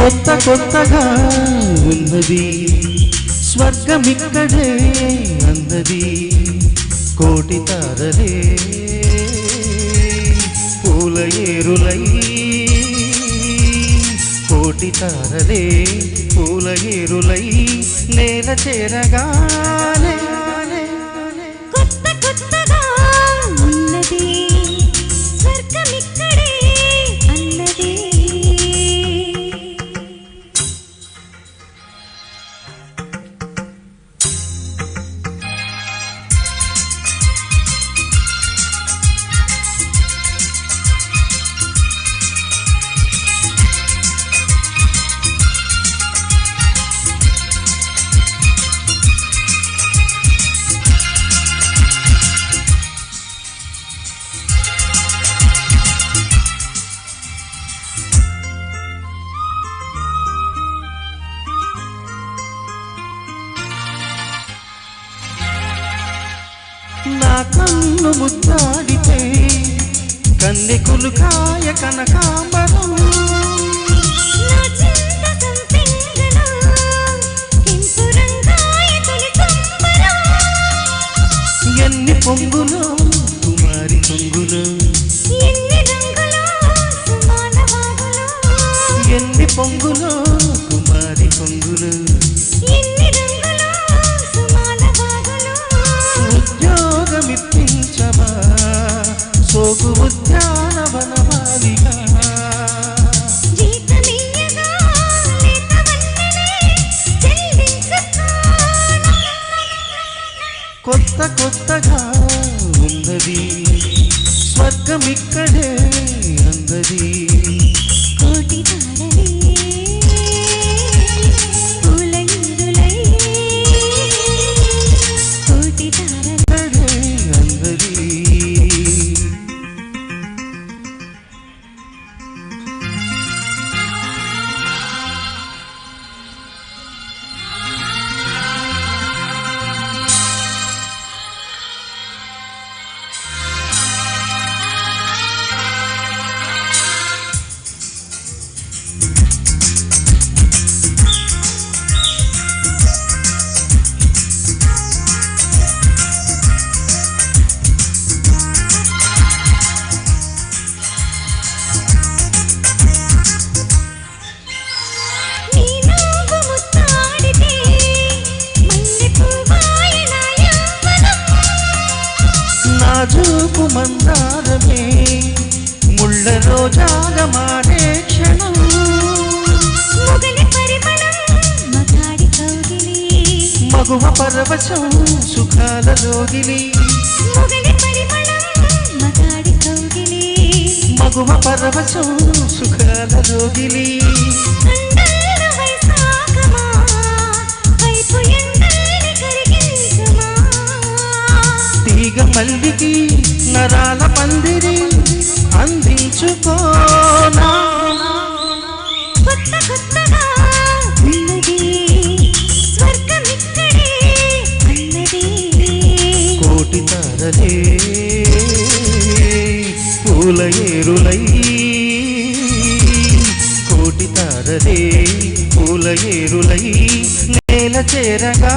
కొత్త కొత్తగా ఉన్నది. స్వర్గమిక్కడే అన్నది. కోటి తారలే పూల ఏరులై. కోటి తారలే పూల ఏరులై నేల చేరగా నా కన్ను ముద్దాడితే కన్నెకులు కాయ కనకాంబరం. ఎన్ని పొంగులో కుమారి పొంగులో. ఎన్ని పొంగులో కుమారి పొంగులో. ఉద్యానవనమాలిగా కొత్త కొత్తగా ఉన్నది స్వర్గమిక్కడే మందారమే ముళ్ళ క్షణం. పరిమళం మగాడి కౌగిలి. మగువ పరవశం సుఖాల కౌగిలి. మగువ పరవశం సుఖాల లోగిలి తీగ మల్లికి నరాల పందిరి అందించుకోనా కొత్త కొత్తగా ఉన్నది స్వర్గమిక్కడే అన్నది. కోటి తారలే పూల ఏరులై. కోటి తారలే పూల ఏరులై నేల చేరగా